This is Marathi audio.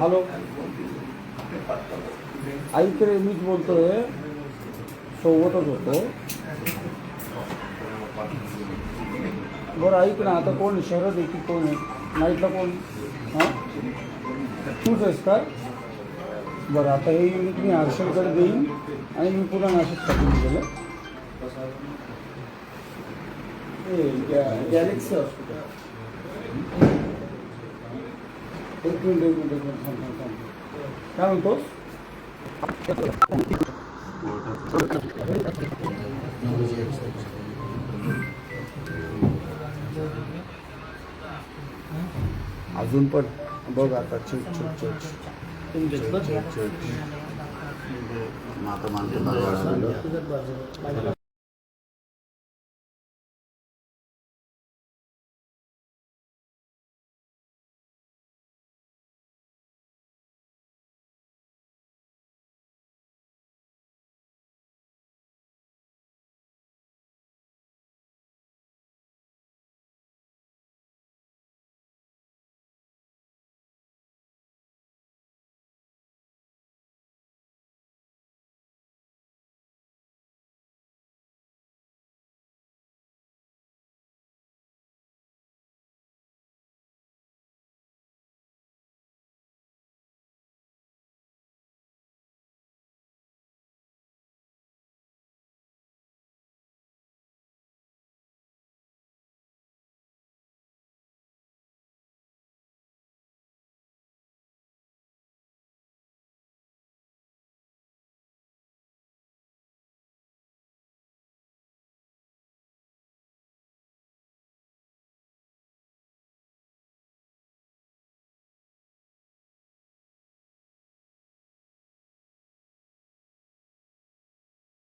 हॅलो ऐक रे मीच बोलतोय. सोबतच होतो बरं ऐक ना आता कोण? शरद आहे की कोण आहे? नाईटला कोण? हां? तूच आहेस का? बरं आता हे युनिट मी हर्षलकडे देईन आणि मी पुन्हा नाशिक टाकून गेलं हे? गॅलेक्सी हॉस्पिटल एक मिनिट एक मिनिट एक मिनिट थांब थांब थांब काय म्हणतोस अजून पण बघ आता check check check check check माता मानते.